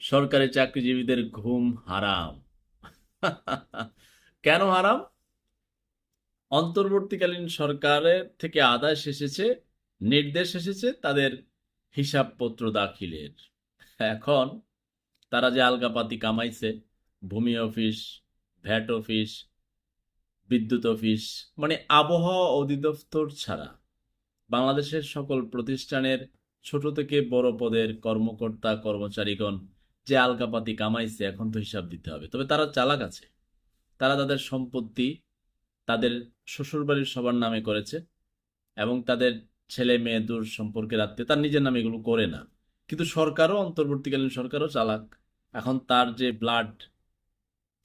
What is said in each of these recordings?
সরকারি চাকরিজীবীদের ঘুম হারাম। কেন হারাম? অন্তর্বর্তীকালীন সরকারের থেকে আদেশ এসেছে, নির্দেশ এসেছে তাদের হিসাবপত্র দাখিলের। এখন তারা যে আলগাপাতি কামাইছে, ভূমি অফিস, ভ্যাট অফিস, বিদ্যুৎ অফিস মানে আবহাওয়া অধিদপ্তর ছাড়া বাংলাদেশের সকল প্রতিষ্ঠানের ছোট থেকে বড় পদের কর্মকর্তা, কর্মচারীগণ যে আলগাপাতি কামাইছে, এখন তো হিসাব দিতে হবে। তবে তারা চালাক আছে। তারা তাদের সম্পত্তি তাদের শ্বশুরবাড়ির সবার নামে করেছে এবং তাদের ছেলে মেয়ে দূর সম্পর্কে রাখতে তার নিজের নামে এগুলো করে না। কিন্তু সরকারও, অন্তর্বর্তীকালীন সরকারও চালাক। এখন তার যে ব্লাড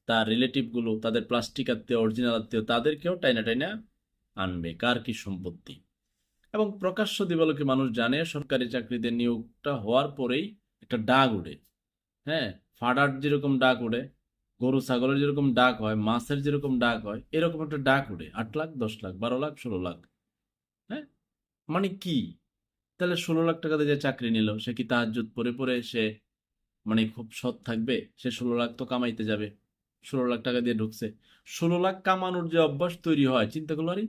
তার রিলেটিভগুলো তাদের প্লাস্টিক আত্মীয় অরিজিনাল আত্মীয়, তাদেরকেও টাইনা টাইনা আনবে। কার কি সম্পত্তি? এবং প্রকাশ্য দিবালোকে মানুষ জানে সরকারি চাকরিতে নিয়োগটা হওয়ার পরেই একটা ডাক উঠে হ্যাঁ ফাডার যেরকম ডাক উঠে গরু, ছাগলের যেরকম ডাক হয়, মাছের যেরকম ডাক হয়, এরকম একটা ডাক উঠে আট লাখ, দশ লাখ, বারো লাখ, ষোলো লাখ। হ্যাঁ? মানে কি? তাহলে ষোলো লাখ টাকাতে যে চাকরি নিল, সে কি তাহাজ্জুদ পরে পরে সে মানে খুব সৎ থাকবে? সে ষোলো লাখ তো কামাইতে যাবে, ষোলো লাখ টাকা দিয়ে ঢুকছে। ষোলো লাখ কামানোর যে অভ্যাস তৈরি হয়, চিন্তা করল আরে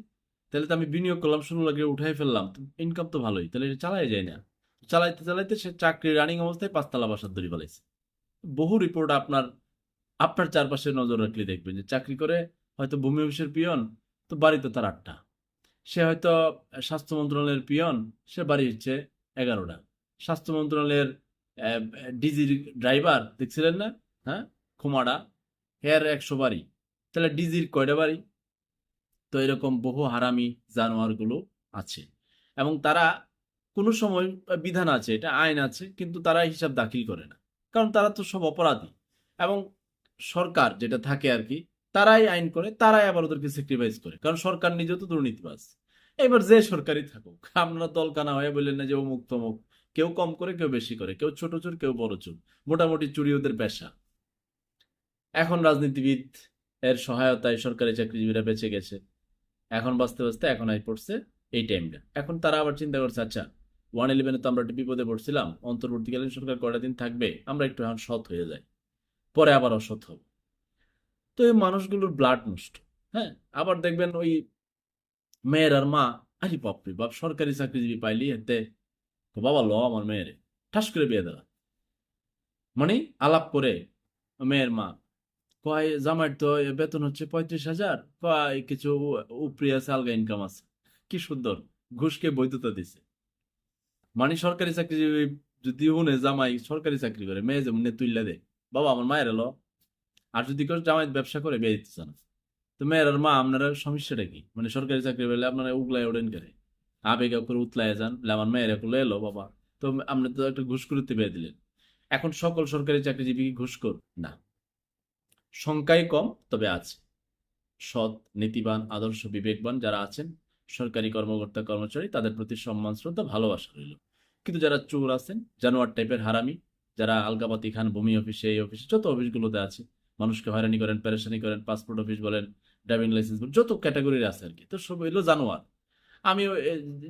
তাহলে তো আমি বিনিয়োগ করলাম ষোলো লাখে উঠাই ফেললাম। ইনকাম তো ভালোই, তাহলে এটা চালাই যায় না। চালাইতে চালাইতে সে চাকরি রানিং অবস্থায় পাঁচতলা বাসার দড়ি ফেলাইছে বহু রিপোর্ট আপনার আপনার চারপাশে নজর রাখলে দেখবেন যে চাকরি করে হয়তো ভূমি অফিসের পিয়ন, তো বাড়িতে তার আটটা। সে হয়তো স্বাস্থ্য মন্ত্রণালয়ের পিয়ন, সে বাড়ি হচ্ছে এগারোটা। স্বাস্থ্য মন্ত্রণালয়ের ডিজির ড্রাইভার, দেখছিলেন না? হ্যাঁ? খুমাডা হেয়ার একশো বাড়ি। তাহলে ডিজির কয়টা বাড়ি? তো এরকম বহু হারামি জানোয়ারগুলো আছে। এবং তারা কোনো সময় বিধান আছে, এটা আইন আছে, কিন্তু তারা হিসাব দাখিল করে না। কারণ তারা তো সব অপরাধী। এবং সরকার যেটা থাকে আর কি, তারাই আইন করে, তারাই আবার ওদেরকে স্যাক্রিফাইস করে। কারণ সরকার নিজেও তো দুর্নীতিবাজ। এবার যে সরকারই থাকুক, আমরা দলকানা হয়ে বললেন না যে অমুক তমুক, কেউ কম করে, কেউ বেশি করে, কেউ ছোট চোর, কেউ বড় চোর, মোটামুটি চুরি ওদের পেশা। এখন রাজনীতিবিদ এর সহায়তায় সরকারি চাকরিজীবীরা বেঁচে গেছে। এখন বাঁচতে বাঁচতে এখন আই পড়ছে এই টাইমটা এখন তারা আবার চিন্তা করছে আচ্ছা ওয়ান ইলেভেনে তো আমরা একটা বিপদে পড়ছিলাম, অন্তর্বর্তীকালীন সরকার কয়টা দিন থাকবে, আমরা একটু এখন সৎ হয়ে যাই, পরে আবার অসৎ হব। তো এই মানুষগুলোর ব্লাড নষ্ট হ্যাঁ? আবার দেখবেন ওই মেয়ের আর মা, আরে বাপরে বাপ, সরকারি চাকরিজীবী পাইলি এতে বাবা ল আমার মেয়ের, ঠাস করে বিয়ে দেওয়া। মানে আলাপ করে মেয়ের মা কয় তো বেতন হচ্ছে পঁয়ত্রিশ হাজার, কয় কিছু উপরি আছে, আলগা ইনকাম আছে। কি সুন্দর, ঘুষকে বৈধতা দিছে। মানে সরকারি যদি জামাই সরকারি চাকরি করে, মেয়ে যেমন বাবা আমার মায়ের এলো, আর যদি কেউ জামাই ব্যবসা করে, বিয়ে দিতেছে না। তো মেয়ের আর মা, আপনারা সমস্যাটা কি? মানে সরকারি চাকরি পেলে আপনারা উগলায় ওড়েন করে? আবেগে করে উতলায় যান আমার মেয়ের এগুলো এলো, বাবা। তো আপনি তো একটা ঘুষ করতে বিয়ে দিলেন। এখন সকল সরকারি চাকরিজীবী ঘুষ কর? না। সংখ্যায় কম, তবে আছে। সৎ, নীতিবান, আদর্শ, বিবেকবান যারা আছেন, সরকারি কর্মকর্তা, কর্মচারী, তাদের প্রতি সম্মান, শ্রদ্ধা, ভালোবাসা রইল। কিন্তু যারা চোর আছেন, জানোয়ার টাইপের হারামি, যারা আলগাপাতি খান ভূমি অফিসে, এই অফিসে যত অফিসগুলোতে আছে, মানুষকে হয়রানি করেন প্যারেশানি করেন, পাসপোর্ট অফিস বলেন, ড্রাইভিং লাইসেন্স বলেন, যত ক্যাটাগরির আছে আর কি তো সব এলো জানোয়ার। আমি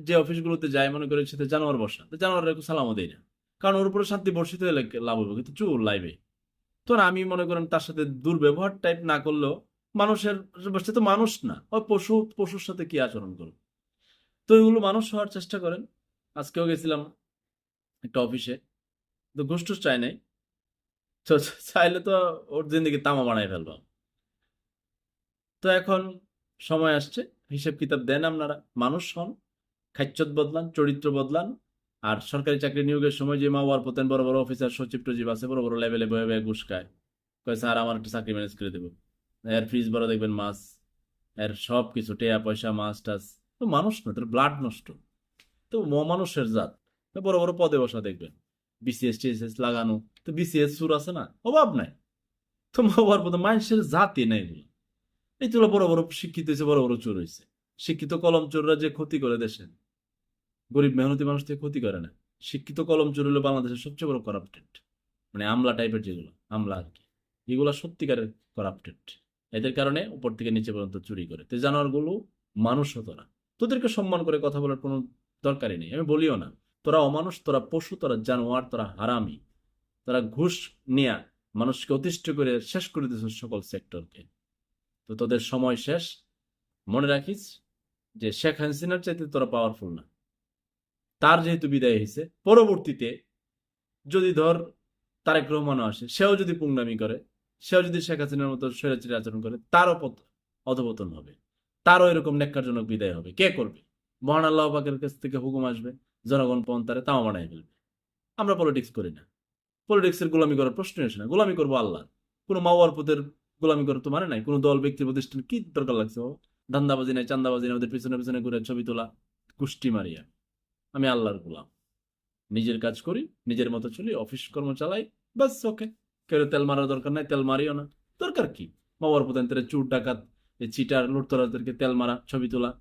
যে অফিসগুলোতে যাই, মনে করি সেটা জানোয়ার বসা, তো জানোয়ারের সালামও দেয় না। কারণ ওর উপরে শান্তি বর্ষিত লাভ হবে কিন্তু চোর লাইবে। তো আমি মনে করেন তার সাথে দুর্ব্যবহার টাইপ না করলেও মানুষের সে তো মানুষ না। ওই পশু, পশুর সাথে কি আচরণ করবে? তো এগুলো মানুষ হওয়ার চেষ্টা করেন। আজকেও গেছিলাম একটা অফিসে তো টুস চাই নাই। তো চাইলে তো ওর জিন্দিগি তামা বানাই ফেলবাম তো এখন সময় আসছে। হিসেব কিতাব দেন আপনারা। মানুষ হন খাচ্চত বদলান, চরিত্র বদলান। আর সরকারি চাকরি নিয়োগের সময় যে মা ওয়ার পতেন বড় বড় অফিসার সচিব টচিব আছে, বড় বড় লেভেলে বয়ে বয়ে ঘুষ খায়। কয়, স্যার, আমার একটা চাকরি ম্যানেজ করে দেবো। এর ফ্রিজ বড় দেখবেন মাছ এর সব কিছু টেয়া পয়সা মাছ টাছ তো মানুষ না, তোর ব্লাড নষ্ট। তো মানুষের জাত। বড় বড় পদে বসা দেখবেন। বিসিএস টিএসএস লাগানো। তো বিসিএস সুর আছে না, অভাব নাই। তো হওয়ার পথে মানুষের জাতি নাই এগুলো এই তো বড় বড় শিক্ষিত হয়েছে, বড় বড় চোর হয়েছে। শিক্ষিত কলম চোররা যে ক্ষতি করে দেশের। গরিব মেহনতি মানুষ থেকে ক্ষতি করে না। শিক্ষিত কলম চোর হলো বাংলাদেশের সবচেয়ে বড় করাপ্টেড মানে আমলা টাইপের যেগুলো, আমলা আর কি। এগুলো সত্যিকারের করাপ্টেড এদের কারণে উপর থেকে নিচে পর্যন্ত চুরি করে। তো জানোয়ারগুলো মানুষ হতো না। তোদেরকে সম্মান করে কথা বলার কোনো দরকারই নেই। আমি বলিও না, তোরা অমানুষ, তোরা পশু, তোরা জানোয়ার, তোরা হারামি। তোরা ঘুষ নিয়া মানুষকে অতিষ্ঠ করে শেষ করে দিয়েছে সকল সেক্টরকে তো তোদের সময় শেষ। মনে রাখিস যে শেখ হাসিনার চাইতে তোরা পাওয়ারফুল না। তার যেহেতু বিদায় হয়েছে, পরবর্তীতে যদি ধর তারেক রহমানও আসে, সেও যদি পুংনামি করে, সেও যদি শেখ হাসিনার মতো স্বৈরাচারী আচরণ করে, তারও পত- অধপতন হবে। তারও এরকম নেককারজনক বিদায় হবে। কে করবে? মহান আল্লাহ পাকের কাছ থেকে হুকুম আসবে, জনগণ পন্থারে তাও বানায় ফেলবে। আমরা পলিটিক্স করি না। পলিটিক্সের গোলামি করার প্রশ্ন আসে না। গোলামি করব আল্লাহ। কোনো মাওয়ার পদের গোলামি করার তো মানে নাই। কোনো দল, ব্যক্তি, প্রতিষ্ঠান কি দরকার লাগছে বাবা? ধান্দাবাজি নাই, চান্দাবাজি নাই, ওদের পিছনে পিছনে ঘুরে ছবি তোলা, কুষ্টি মারিয়া। আমি আল্লাহর গোলাম। নিজের কাজ করি, নিজের মতো চলি, অফিস কর্ম চালাই বাস ওকে কেউ তেল মারার দরকার নাই, তেল মারিও না। দরকার কি? মহার প্রধান তোরা চুর, ডাকাত চিটার লুটতরাদেরকে তেল মারা, ছবি তোলা।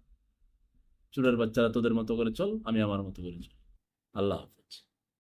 চুরের বাচ্চারা তোদের মতো করে চল, আমি আমার মতো করে চল। আল্লাহ হাফেজ।